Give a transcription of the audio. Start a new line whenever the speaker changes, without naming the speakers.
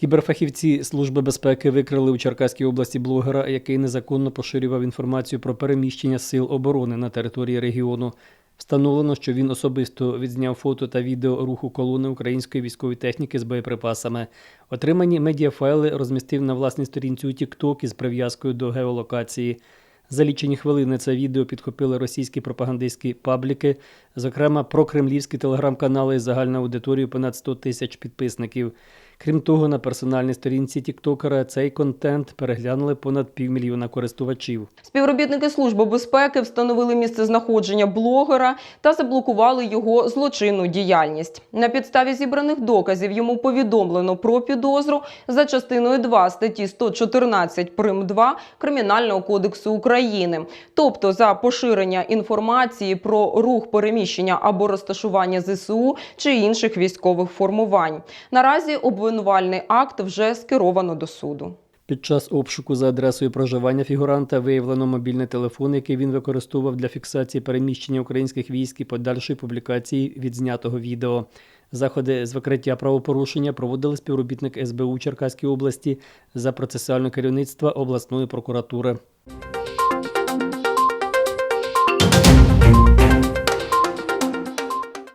Кіберфахівці Служби безпеки викрили у Черкаській області блогера, який незаконно поширював інформацію про переміщення сил оборони на території регіону. Встановлено, що він особисто відзняв фото та відео руху колони української військової техніки з боєприпасами. Отримані медіафайли розмістив на власній сторінці у TikTok із прив'язкою до геолокації. За лічені хвилини це відео підхопили російські пропагандистські пабліки, зокрема прокремлівські телеграм-канали з загальною аудиторією понад 100 тисяч підписників. Крім того, на персональній сторінці тіктокера цей контент переглянули понад півмільйона користувачів.
Співробітники Служби безпеки встановили місце знаходження блогера та заблокували його злочинну діяльність. На підставі зібраних доказів йому повідомлено про підозру за частиною 2 статті 114 прим 2 Кримінального кодексу України, тобто за поширення інформації про рух переміщення або розташування ЗСУ чи інших військових формувань. Наразі обвинувальний акт вже скеровано до суду.
Під час обшуку за адресою проживання фігуранта виявлено мобільний телефон, який він використовував для фіксації переміщення українських військ і подальшої публікації відзнятого відео. Заходи з викриття правопорушення проводили співробітник СБУ Черкаської області за процесуальне керівництво обласної прокуратури.